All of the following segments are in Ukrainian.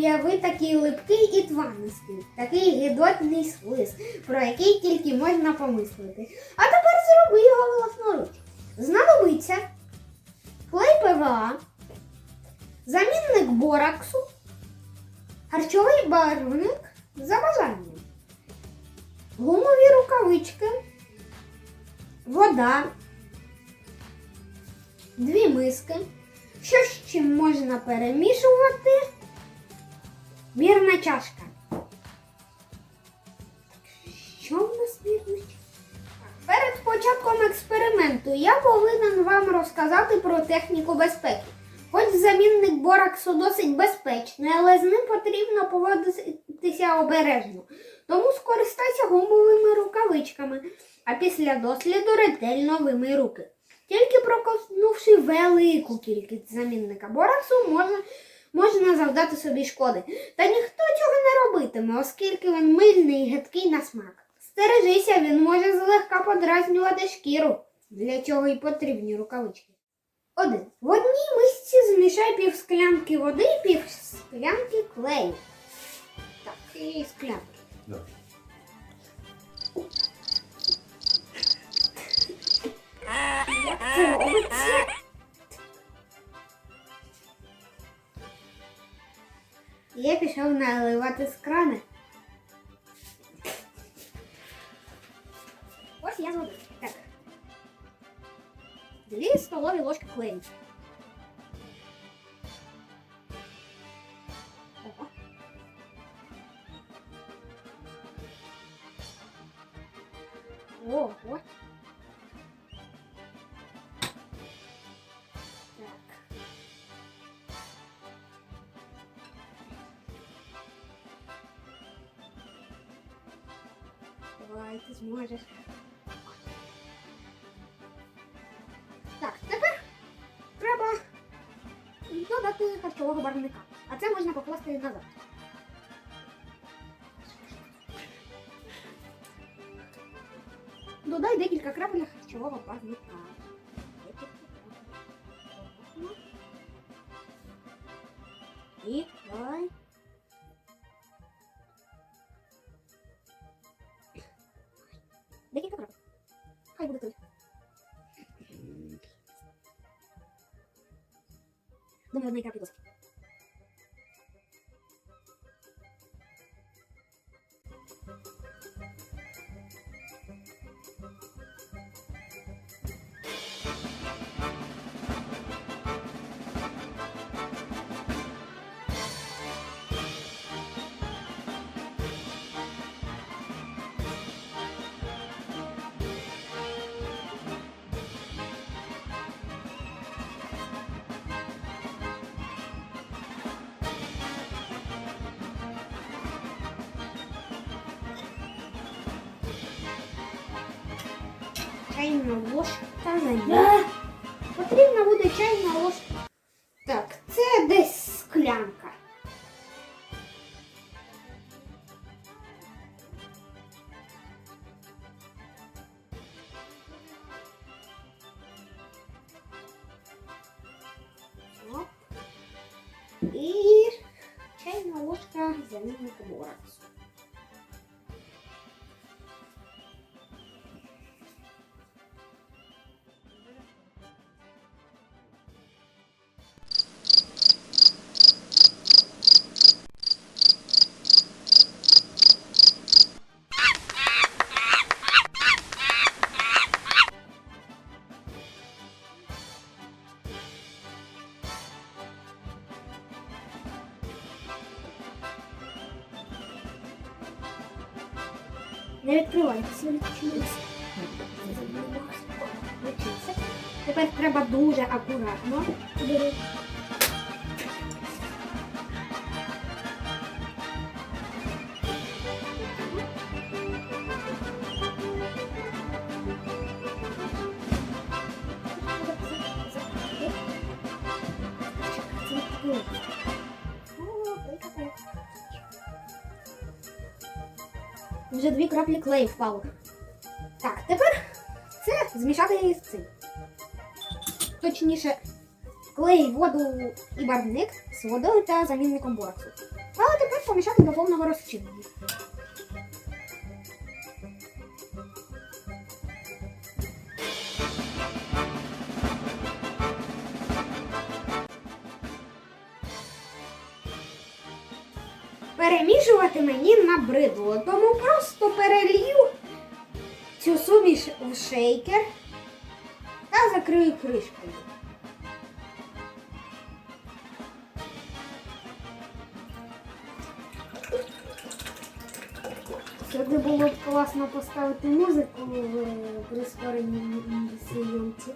уяви такий липкий і тванистий, такий гидотний слиз, про який тільки можна помислити. А тепер зроби його власноруч. Знадобиться клей ПВА, замінник бораксу, харчовий барвник за бажанням, гумові рукавички, вода, дві миски. Що з чим можна перемішувати? Мірна чашка. Що в нас мірна чашка? Перед початком експерименту я повинен вам розказати про техніку безпеки. Хоч замінник бораксу досить безпечний, але з ним потрібно поводитися обережно. Тому скористайся гумовими рукавичками, а після досліду ретельно вимий руки. Тільки проковтнувши велику кількість замінника бораксу, можна, можна завдати собі шкоди. Та ніхто цього не робитиме, оскільки він мильний і гидкий на смак. Стережися, він може злегка подразнювати шкіру, для чого й потрібні рукавички. Один. В одній мисці змішай пів склянки води і пів склянки клею. Так, і склянки. Да. Як це робиться? Я пішов наливати з крана. Ось я зробив. Так. Дві столові ложки клею. Давай, ти зможеш. Так, тепер треба додати харчового барвника. А це можна покласти назад. Додай декілька крапель харчового барвника. І. Декілька крапель. Хай буде той. Думаю, одної чайна ложка на ній. Потрібна буде чайна ложка. Так, це десь склянка. Оп. І чайна ложка замінника бораксу. Не відкривайтеся, відчинилися. Тепер треба дуже акуратно. Бери. Вже дві краплі клею впало. Так, тепер це змішати з цим. Точніше, клей, воду і барвник з водою та замінником бораксу. Але тепер помішати до повного розчинення. Перемішувати мені набридло, тому просто перелью цю суміш в шейкер та закрию кришкою. Сьогодні було б класно поставити музику в прискореній зйомці.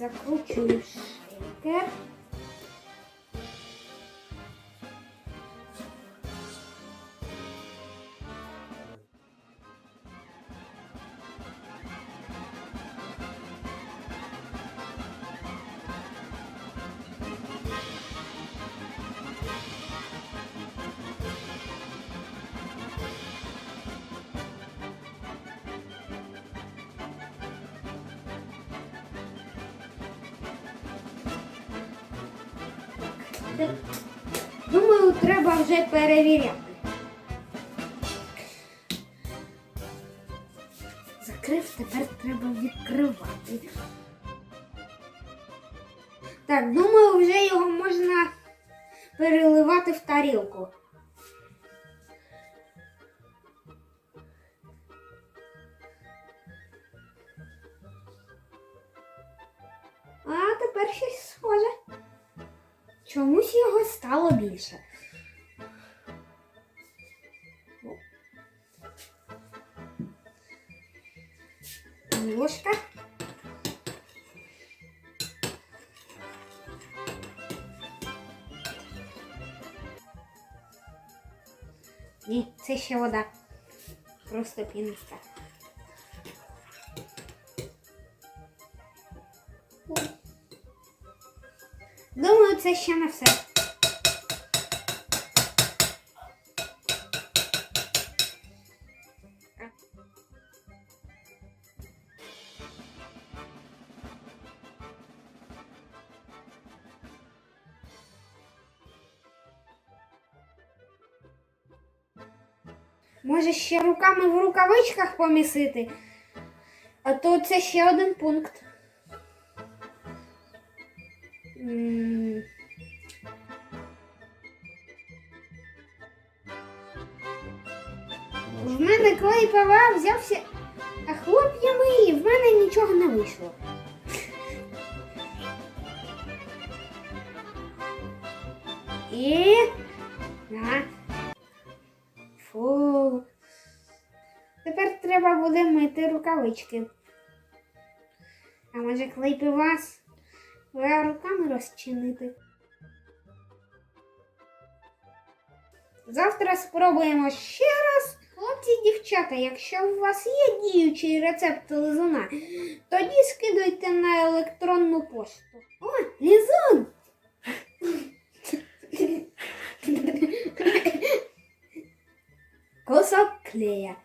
Закручую Думаю, треба вже перевіряти. Закрив, тепер треба відкривати. Так, думаю, вже його можна переливати в тарілку. А тепер щось схоже. Чомусь його стало більше. Ложка. Ні, це ще вода. Просто пінка. Думаю, це ще не все. Може ще руками в рукавичках помісити? А то це ще один пункт. В мене клей ПВА взявся, а хлоп'я мої, в мене нічого не вийшло. І. На. Фу. Тепер треба буде мити рукавички. А може клей пивас? Руками розчинити. Завтра спробуємо ще раз. Хлопці і дівчата, якщо у вас є діючий рецепт лизуна, тоді скидуйте на електронну пошту. О, лізун! Кусок клея.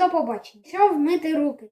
До побачення. Що вмити руки.